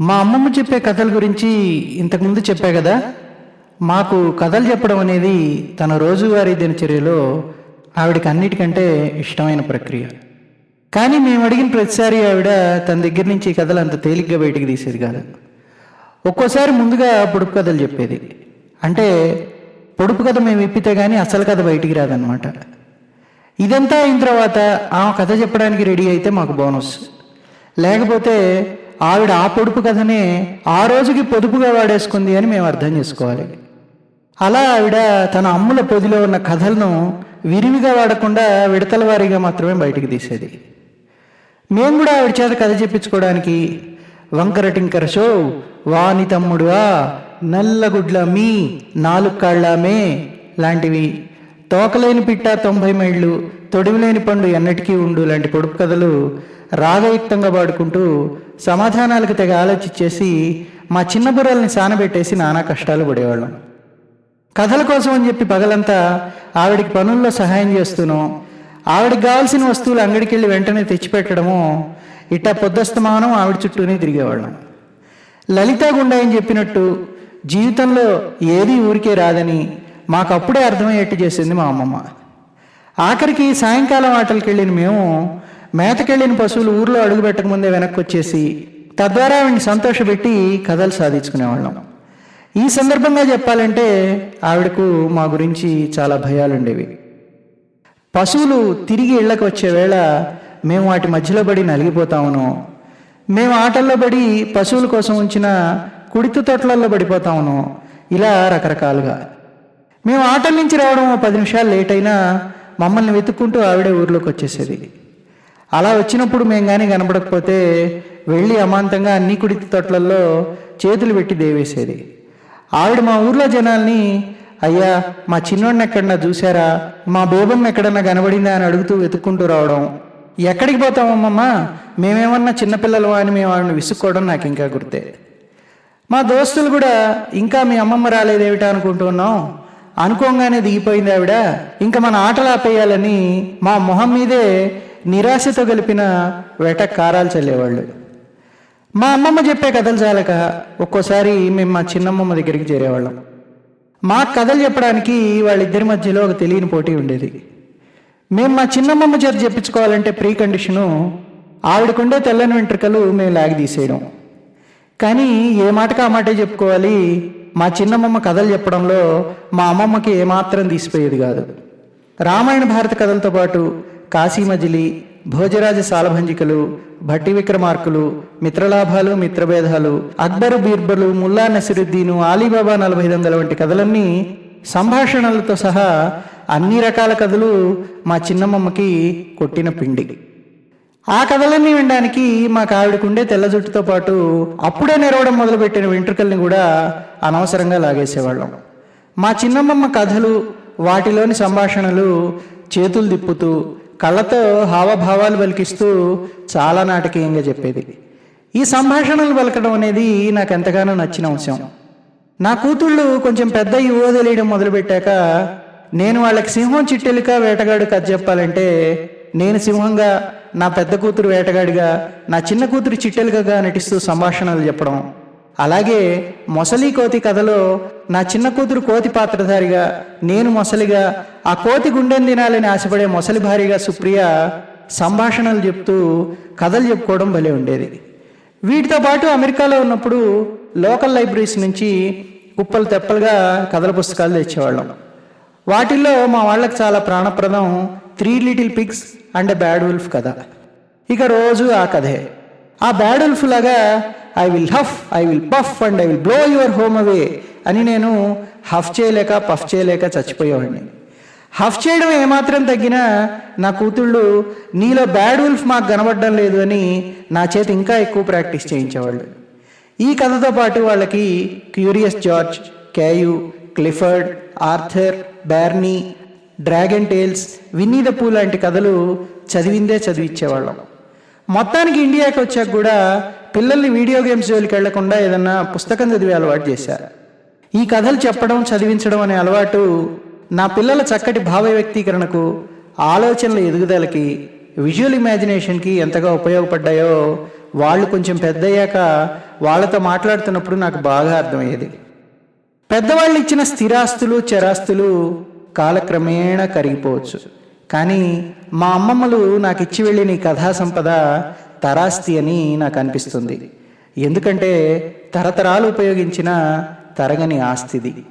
మా అమ్మమ్మ చెప్పే కథల గురించి ఇంతకుముందు చెప్పా కదా. మాకు కథలు చెప్పడం అనేది తన రోజువారీ దినచర్యలో ఆవిడకి అన్నిటికంటే ఇష్టమైన ప్రక్రియ. కానీ మేము అడిగిన ప్రతిసారి ఆవిడ తన దగ్గర నుంచి ఈ కథలు అంత తేలిగ్గా బయటికి తీసేది కాదు. ఒక్కోసారి ముందుగా పొడుపు కథలు చెప్పేది. అంటే పొడుపు కథ మేము ఇప్పితే కానీ అసలు కథ బయటికి రాదనమాట ఇదంతా అయిన తర్వాత ఆమె కథ చెప్పడానికి రెడీ అయితే మాకు బోనస్. లేకపోతే ఆవిడ ఆ పొడుపు కథనే ఆ రోజుకి పొదుపుగా వాడేసుకుంది అని మేము అర్థం చేసుకోవాలి. అలా ఆవిడ తన అమ్ముల పొదిలో ఉన్న కథలను విరివిగా వాడకుండా విడతల వారీగా మాత్రమే బయటికి తీసేది. మేము కూడా ఆవిడ చేత కథ చెప్పించుకోవడానికి వంకర టింకర షో వాని తమ్ముడువా నల్లగుడ్ల మీ నాలుగు కాళ్ళమే లాంటివి. తోకలేని పిట్ట తొంభై మైళ్ళు తొడివిలేని పండు ఎన్నటికీ ఉండు లాంటి పొడుపు కథలు రాగయుక్తంగా పాడుకుంటూ సమాధానాలకు తెగ ఆలోచించేసి మా చిన్న బుర్రల్ని సానబెట్టేసి నానా కష్టాలు పడేవాళ్ళం. కథల కోసం అని చెప్పి పగలంతా ఆవిడికి పనుల్లో సహాయం చేస్తూనో ఆవిడకి కావాల్సిన వస్తువులు అంగడికి వెళ్ళి వెంటనే తెచ్చిపెట్టడము ఇట్టా పొద్దస్తమానం ఆవిడ చుట్టూనే తిరిగేవాళ్ళం. లలితా గుండాయని చెప్పినట్టు జీవితంలో ఏది ఊరికే రాదని మాకు అప్పుడే అర్థమయ్యేట్టు చేసింది మా అమ్మమ్మ. ఆఖరికి సాయంకాలం ఆటలకు వెళ్ళిన మేము మేతకెళ్ళిన పశువులు ఊర్లో అడుగు పెట్టకముందే వెనక్కి వచ్చేసి తద్వారా ఆవిడని సంతోషపెట్టి కథలు సాధించుకునేవాళ్ళం. ఈ సందర్భంగా చెప్పాలంటే ఆవిడకు మా గురించి చాలా భయాలుండేవి. పశువులు తిరిగి ఇళ్ళకి వచ్చే వేళ మేము వాటి మధ్యలో పడి నలిగిపోతామనో మేము ఆటల్లో పడి పశువుల కోసం ఉంచిన కుడితు తొట్లల్లో పడిపోతామనో ఇలా రకరకాలుగా. మేము ఆటల నుంచి రావడం పది నిమిషాలు లేట్ అయినా మమ్మల్ని వెతుక్కుంటూ ఆవిడే ఊర్లోకి వచ్చేసేది. అలా వచ్చినప్పుడు మేము కానీ కనపడకపోతే వెళ్ళి అమాంతంగా అన్ని కుడి తొట్లల్లో చేతులు పెట్టి దేవేసేది. ఆవిడ మా ఊర్లో జనాల్ని అయ్యా మా చిన్నోడిని ఎక్కడన్నా చూసారా మా బేబమ్మ ఎక్కడన్నా కనబడిందా? అని అడుగుతూ వెతుక్కుంటూ రావడం. ఎక్కడికి పోతామమ్మమ్మా మేమేమన్నా చిన్నపిల్లలు అని మేము ఆవిడని విసుక్కోవడం నాకు ఇంకా గుర్తే. మా దోస్తులు కూడా ఇంకా మీ అమ్మమ్మ రాలేదేమిటా అనుకుంటున్నాం అనుకోగానే దిగిపోయింది ఆవిడ. ఇంకా మన ఆటలు ఆపేయాలని మా మొహం మీదే నిరాశతో కలిపిన వెట కారాలు చల్లేవాళ్ళు. మా అమ్మమ్మ చెప్పే కథలు చాలక ఒక్కోసారి మేము మా చిన్నమ్మమ్మ దగ్గరికి చేరేవాళ్ళం. మా కథలు చెప్పడానికి వాళ్ళిద్దరి మధ్యలో ఒక తెలియని పోటీ ఉండేది. మేము మా చిన్నమ్మమ్మ చేత చెప్పించుకోవాలంటే ప్రీ కండిషను ఆవిడకుండే తెల్లని వెంట్రుకలు మేము లాగి తీసేయడం. కానీ ఏ మాటకు ఆ మాటే చెప్పుకోవాలి? మా చిన్నమ్మమ్మ కథలు చెప్పడంలో మా అమ్మమ్మకి ఏమాత్రం తీసిపోయేది కాదు. రామాయణ భారత కథలతో పాటు కాశీమజిలి భోజరాజ సాలభంజికలు భట్టి విక్రమార్కులు మిత్రలాభాలు మిత్రభేదాలు అక్బరు బీర్బలు ముల్లా నసిరుద్దీను ఆలీబాబా నలభై దొంగల వంటి కథలన్నీ సంభాషణలతో సహా అన్ని రకాల కథలు మా చిన్నమ్మమ్మకి కొట్టిన పిండి. ఆ కథలన్నీ వినడానికి మా కావిడకుండే తెల్ల జుట్టుతో పాటు అప్పుడే నెరవడం మొదలుపెట్టిన వెంట్రుకల్ని కూడా అనవసరంగా లాగేసేవాళ్ళం. మా చిన్నమ్మమ్మ కథలు వాటిలోని సంభాషణలు చేతులు తిప్పుతూ కళ్ళతో హావభావాలు పలికిస్తూ చాలా నాటకీయంగా చెప్పేది. ఈ సంభాషణలు పలకడం అనేది నాకు ఎంతగానో నచ్చిన అంశం. నా కూతుళ్ళు కొంచెం పెద్ద యువ తెలియడం మొదలుపెట్టాక నేను వాళ్ళకి సింహం చిట్టెలిక వేటగాడు కథ చెప్పాలంటే నేను సింహంగా నా పెద్ద కూతురు వేటగాడిగా నా చిన్న కూతురు చిట్టెలుకగా నటిస్తూ సంభాషణలు చెప్పడం. అలాగే మొసలి కోతి కథలో నా చిన్న కూతురు కోతి పాత్రధారిగా నేను మొసలిగా ఆ కోతి గుండెని తినాలని ఆశపడే మొసలి భారీగా సుప్రియ సంభాషణలు చెప్తూ కథలు చెప్పుకోవడం భలే ఉండేది. వీటితో పాటు అమెరికాలో ఉన్నప్పుడు లోకల్ లైబ్రరీస్ నుంచి కుప్పలు తెప్పలుగా కథల పుస్తకాలు తెచ్చేవాళ్ళం. వాటిల్లో మా వాళ్ళకి చాలా ప్రాణప్రదం three little pigs and bad wolf కథ. ఇక రోజు ఆ కథే. ఆ బ్యాడ్ ఉల్ఫ్ లాగా I will huff I will puff and I will blow your home away అని నేను హఫ్ చేయలేక పఫ్ చేయలేక చచ్చిపోయేవాడిని. హఫ్ చేయడం ఏమాత్రం తగ్గినా నా కూతుళ్ళు నీలో బ్యాడ్ ఉల్ఫ్ మాకు కనబడడం లేదు అని నా చేత ఇంకా ఎక్కువ ప్రాక్టీస్ చేయించేవాళ్ళు. ఈ కథతో పాటు వాళ్ళకి curious George Caillou Clifford Arthur Barney dragon tales Winnie the Pooh లాంటి కథలు చదివిందే చదివిచ్చేవాళ్ళం. మొత్తానికి ఇండియాకి వచ్చాక కూడా పిల్లల్ని వీడియో గేమ్స్ జోలికి వెళ్ళకుండా ఏదన్నా పుస్తకం చదివే అలవాటు చేశారు. ఈ కథలు చెప్పడం చదివించడం అనే అలవాటు నా పిల్లల చక్కటి భావ వ్యక్తీకరణకు ఆలోచనల ఎదుగుదలకి విజువల్ ఇమాజినేషన్కి ఎంతగా ఉపయోగపడ్డాయో వాళ్ళు కొంచెం పెద్దయ్యాక వాళ్ళతో మాట్లాడుతున్నప్పుడు నాకు బాగా అర్థమయ్యేది. పెద్దవాళ్ళు ఇచ్చిన స్థిరాస్తులు చరాస్తులు కాలక్రమేణా కరిగిపోవచ్చు. కానీ మా అమ్మమ్మలు నాకు ఇచ్చి వెళ్ళిన ఈ కథా సంపద తరాస్తి అని నాకు అనిపిస్తుంది. ఎందుకంటే తరతరాలు ఉపయోగించిన తరగని ఆస్తిది.